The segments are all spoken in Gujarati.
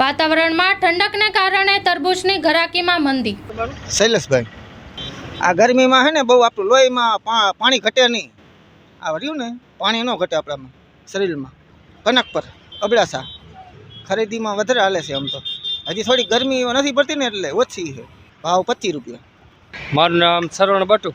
વાતાવરણમાં ઠંડકને કારણે તરબૂચની ઘરાકીમાં મંદી. શૈલેષભાઈ આ ગરમીમાં હે ને બહુ આપણું લોહીમાં પાણી ઘટે નહીં. આ રહ્યું ને પાણી ન ઘટે આપણામાં શરીરમાં. કનક પર અબડાસા. ખરીદીમાં વધારે હાલે છે આમ તો. હજી થોડી ગરમી નથી પડતી ને એટલે ઓછી છે. ભાવ પચીસ રૂપિયા. મારું નામ સરવણ બટુ.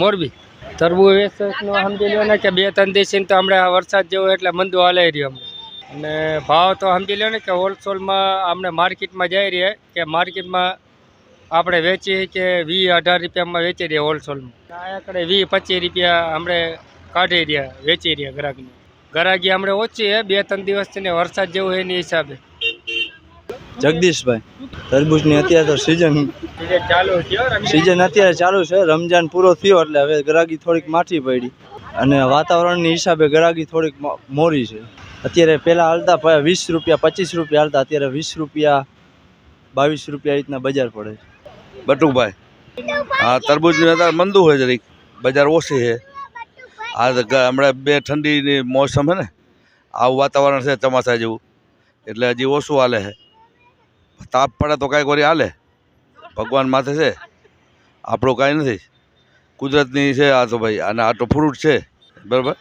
મોરબી. તરબૂચ વેચનો સમજી લો ને કે બે ત્રણ દિવસથી તો હમણાં વરસાદ જેવો એટલે મંદુ હાલે રહ્યો હમણાં. અને ભાવ તો સમજી લો ને કે હોલસેલમાં આપણે માર્કેટમાં જઈ રહીએ કે માર્કેટમાં આપણે વેચીએ કે વીસ અઢાર રૂપિયામાં વેચી રહીએ હોલસેલમાં અહીંયા વી વીસ પચીસ રૂપિયા આપણે કાઢી રહ્યા વેચી રહ્યા ગ્રાહકને. ગરાગી આપણે ઓછી છે બે ત્રણ દિવસથી ને વરસાદ જેવું એની હિસાબે. જગદીશભાઈ તરબૂચની અત્યારે તો સિઝન ચાલુ સિઝન અત્યારે ચાલુ છે રમજાન પૂરો થયો એટલે હવે ગરાગી થોડીક માઠી પડી. અને વાતાવરણની હિસાબે ગરાગી થોડીક મોરી છે. અત્યારે પહેલાં હાલતા વીસ રૂપિયા, પચીસ રૂપિયા હાલતા, અત્યારે વીસ રૂપિયા, બાવીસ રૂપિયા રીતના બજાર પડે છે. બટુકભાઈ હા તરબૂચની અત્યારે મંદુ હોય જરીક બજાર ઓછી છે. આ હમણાં બે ઠંડીની મોસમ છે ને, આવું વાતાવરણ છે ચોમાસા જેવું. એટલે હજી ઓછું હાલે છે. તાપ પડે તો કાંઈક વળી હાલે. ભગવાન માથે છે. આપણું કાંઈ નથી. કુદરતની છે આ તો ભાઈ, અને આ તો ફ્રૂટ છે. બરાબર?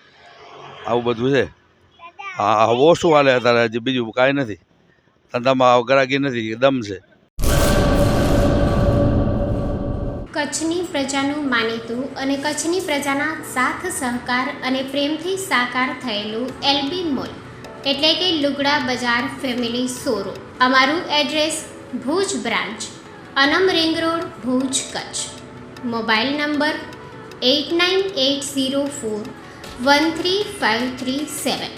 આવું બધું છે. હા હા, શું હાલે અત્યારે હજી બીજું કાંઈ નથી. ધંધામાં ગરાગી નથી દમ છે. કચ્છની પ્રજાનું માનીતું અને કચ્છની પ્રજાના સાથ સહકાર અને પ્રેમથી સાકાર થયેલું એલબી મોલ એટલે કે લુગડા બજાર ફેમિલી સોરો અમારું એડ્રેસ ભુજ બ્રાન્ચ અનમ ring road Bhuj Kutch. Mobile number eight nine eight zero four one three five three seven.